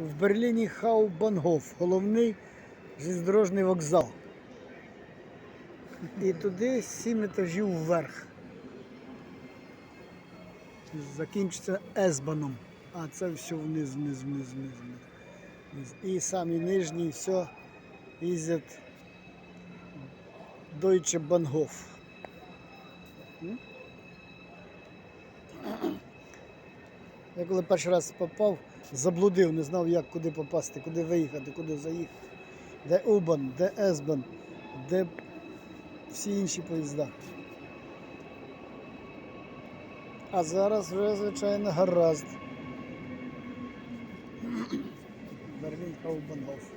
в Берліні Хаубангоф, головний железнодорожний вокзал. І туди сім етажів вверх. Закінчиться Есбаном. А це все вниз, вниз, вниз, вниз, вниз. І самі нижні все їздять Deutsche Bahnhof. Я коли перший раз попав, заблудив, не знав, як куди попасти, куди виїхати, куди заїхати. Де Убан, де Есбан, де всі інші поїзда. А зараз вже, звичайно, гаразд. Берлін Хаубангоф.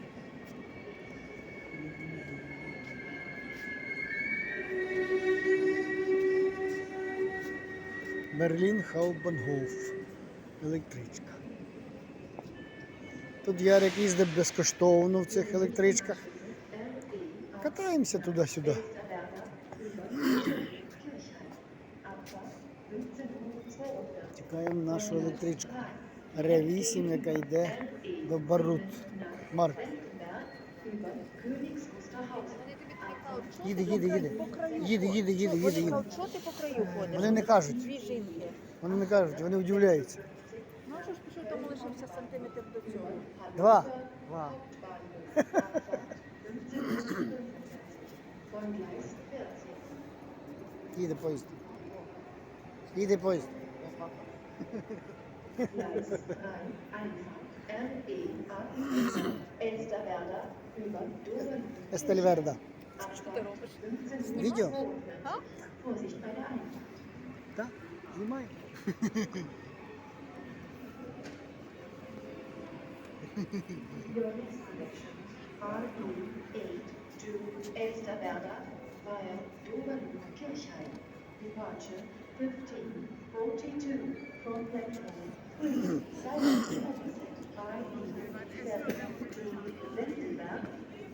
Берлін Хаубангоф. Електричка. Тут Ярик їздить безкоштовно в цих електричках. Катаємося туди-сюди. Чекаємо нашу електричку. Р8, яка йде до Барут. Марк. Їде, їде, їде. Їде, їде, їде, їде? Вони не кажуть. Вони не кажуть, вони удивляються. Ну, що ж пішов, тому лишився сантиметр до цього. Два. Два. Їде поїзд. Їде поїзд. Elsterwerda über Doren. Естельверда. Що ти робиш? Відео? А? Vorsicht bei Your next connection, RE8 to Elsterwerda via Doren Kirchheim. Departure 1542 from platform 3. Silence opposite RE7 to Wendelberg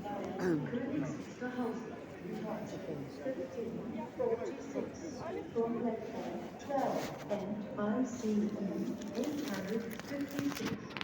via Königs Wusterhausen. Departure 1546 from platform 12 and ICE 856.